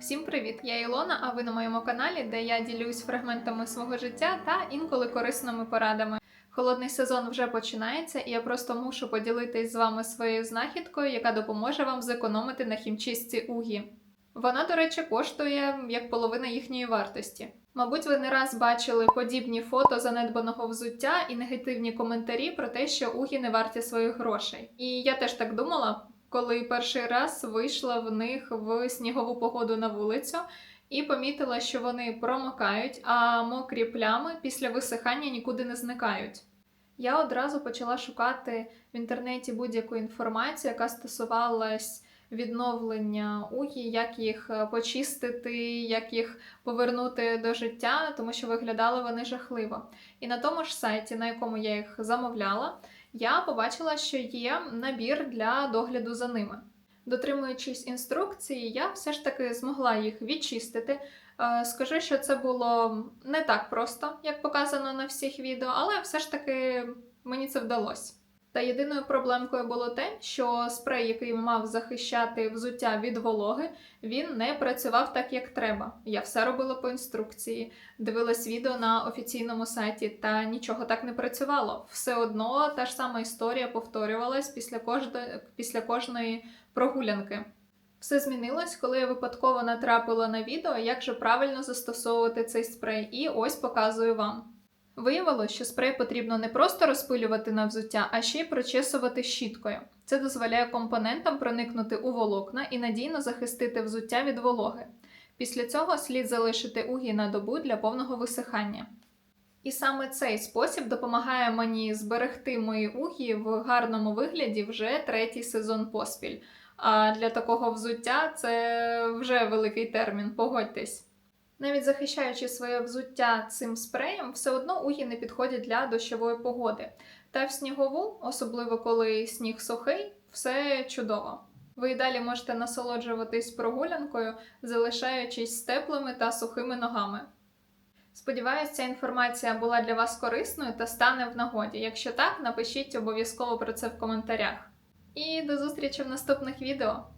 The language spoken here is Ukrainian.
Всім привіт! Я Ілона, а ви на моєму каналі, де я ділюсь фрагментами свого життя та інколи корисними порадами. Холодний сезон вже починається, і я просто мушу поділитись з вами своєю знахідкою, яка допоможе вам зекономити на хімчистці угі. Вона, до речі, коштує як половина їхньої вартості. Мабуть, ви не раз бачили подібні фото занедбаного взуття і негативні коментарі про те, що угі не варті своїх грошей. І я теж так думала, коли перший раз вийшла в них в снігову погоду на вулицю і помітила, що вони промокають, а мокрі плями після висихання нікуди не зникають. Я одразу почала шукати в інтернеті будь-яку інформацію, яка стосувалась відновлення угі, як їх е, почистити, як їх повернути до життя, тому що виглядали вони жахливо. І на тому ж сайті, на якому я їх замовляла, я побачила, що є набір для догляду за ними. Дотримуючись інструкції, я все ж таки змогла їх відчистити. Е, Скажу, що це було не так просто, як показано на всіх відео, але все ж таки мені це вдалося. Та єдиною проблемкою було те, що спрей, який мав захищати взуття від вологи, він не працював так, як треба. Я все робила по інструкції, дивилась відео на офіційному сайті, та нічого так не працювало. Все одно та ж сама історія повторювалась після кожної, після кожної прогулянки. Все змінилось, коли я випадково натрапила на відео, як же правильно застосовувати цей спрей, і ось показую вам. Виявилось, що спрей потрібно не просто розпилювати на взуття, а ще й прочесувати щіткою. Це дозволяє компонентам проникнути у волокна і надійно захистити взуття від вологи. Після цього слід залишити угі на добу для повного висихання. І саме цей спосіб допомагає мені зберегти мої угі в гарному вигляді вже третій сезон поспіль. А для такого взуття це вже великий термін, погодьтесь. Навіть захищаючи своє взуття цим спреєм, все одно угі не підходять для дощової погоди. Та в снігову, особливо коли сніг сухий, все чудово. Ви й далі можете насолоджуватись прогулянкою, залишаючись теплими та сухими ногами. Сподіваюсь, ця інформація була для вас корисною та стане в нагоді. Якщо так, напишіть обов'язково про це в коментарях. І до зустрічі в наступних відео!